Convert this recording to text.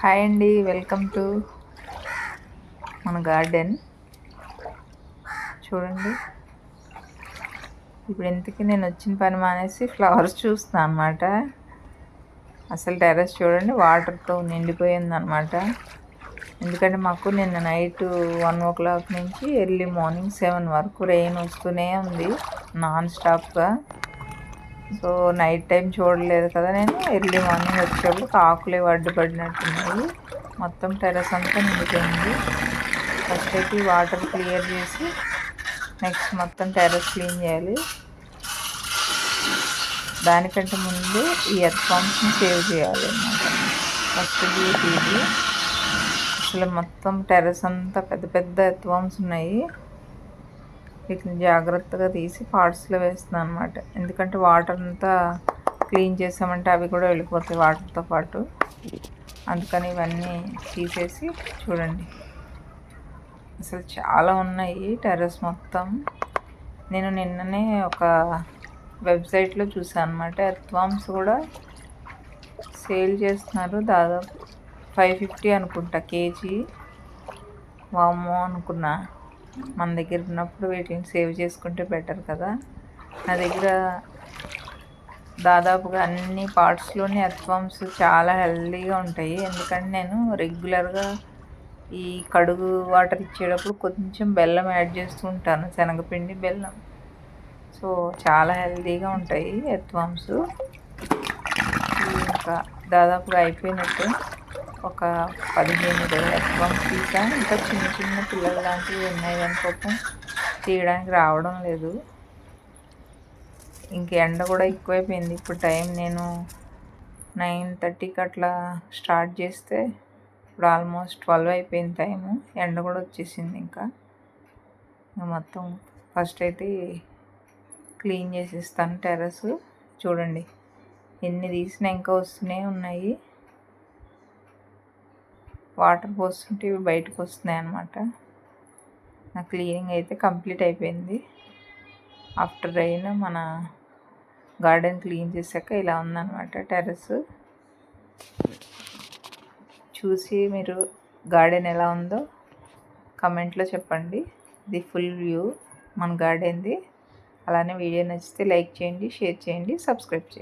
Hi అండి welcome to మన garden. చూడండి. ఇప్పుడు ఇంతకీ నేను వచ్చిన పని మానేసి ఫ్లవర్స్ చూస్తాను అనమాట అసలు టెర్రస్ చూడండి వాటర్తో నిండిపోయింది అనమాట ఎందుకంటే మాకు నిన్న నైట్ వన్ ఓ క్లాక్ నుంచి ఎర్లీ మార్నింగ్ సెవెన్ వరకు రెయిన్ వస్తూనే ఉంది నాన్ స్టాప్గా. సో నైట్ టైం చూడలేదు కదా నేను. ఎర్లీ మార్నింగ్ వచ్చేప్పుడు ఆకులే వడ్డుపడినట్టున్నాయి మొత్తం టెరస్ అంతా నిండిపోయింది. ఫస్ట్ అయితే వాటర్ క్లియర్ చేసి నెక్స్ట్ మొత్తం టెరస్ క్లీన్ చేయాలి. దానికంటే ముందు ఈ ఎర్త్ పంప్స్ని సేవ్ చేయాలి అన్నమాట. ఫస్ట్ డ్యూటీ అసలు మొత్తం టెరస్ అంతా పెద్ద పెద్ద ఎర్త్ ఉన్నాయి. వీటిని జాగ్రత్తగా తీసి పార్ట్స్లో వేస్తున్నాను అనమాట ఎందుకంటే వాటర్ అంతా క్లీన్ చేసామంటే అవి కూడా వెళ్ళిపోతాయి వాటర్తో పాటు. అందుకని ఇవన్నీ తీసేసి చూడండి. అసలు చాలా ఉన్నాయి టెర్రస్ మొత్తం. నేను నిన్ననే ఒక వెబ్సైట్లో చూసాను అనమాట ఎర్త్వామ్స్ కూడా సేల్ చేస్తున్నారు. దాదాపు ఫైవ్ ఫిఫ్టీ అనుకుంటా కేజీ. వామో అనుకున్నా. మన దగ్గర ఉన్నప్పుడు వీటిని సేవ్ చేసుకుంటే బెటర్ కదా. నా దగ్గర దాదాపుగా అన్ని పార్ట్స్లోని ఎర్త్వామ్స్ చాలా హెల్దీగా ఉంటాయి. ఎందుకంటే నేను రెగ్యులర్గా ఈ కడుగు వాటర్ ఇచ్చేటప్పుడు కొంచెం బెల్లం యాడ్ చేస్తూ ఉంటాను. శనగపిండి బెల్లం. సో చాలా హెల్దీగా ఉంటాయి ఎర్త్వామ్స్ ఇంకా దాదాపుగా అయిపోయినట్టు ఒక పదిహేను ఇరవై తీసా ఇంకా చిన్న చిన్న పిల్లలు లాంటివి ఉన్నాయి కానీ తీయడానికి రావడం లేదు. ఇంక ఎండ కూడా ఎక్కువైపోయింది. ఇప్పుడు టైం నేను నైన్ థర్టీకి అట్లా స్టార్ట్ చేస్తే ఇప్పుడు ఆల్మోస్ట్ ట్వెల్వ్ అయిపోయింది టైము. ఎండ కూడా వచ్చేసింది ఇంకా మొత్తం ఫస్ట్ అయితే క్లీన్ చేసేస్తాను టెర్రస్. చూడండి ఎన్ని తీసినా ఇంకా వస్తూనే ఉన్నాయి. వాటర్ పోస్తుంటే ఇవి బయటకు వస్తున్నాయి అన్నమాట. నా క్లీనింగ్ అయితే కంప్లీట్ అయిపోయింది. ఆఫ్టర్ రైన్ మన గార్డెన్ క్లీన్ చేశాక ఇలా ఉందన్నమాట టెర్రస్. చూసి మీరు గార్డెన్ ఎలా ఉందో కమెంట్లో చెప్పండి. ది ఫుల్ వ్యూ మన గార్డెన్ది. అలానే వీడియో నచ్చితే లైక్ చేయండి షేర్ చేయండి సబ్స్క్రైబ్ చేయండి.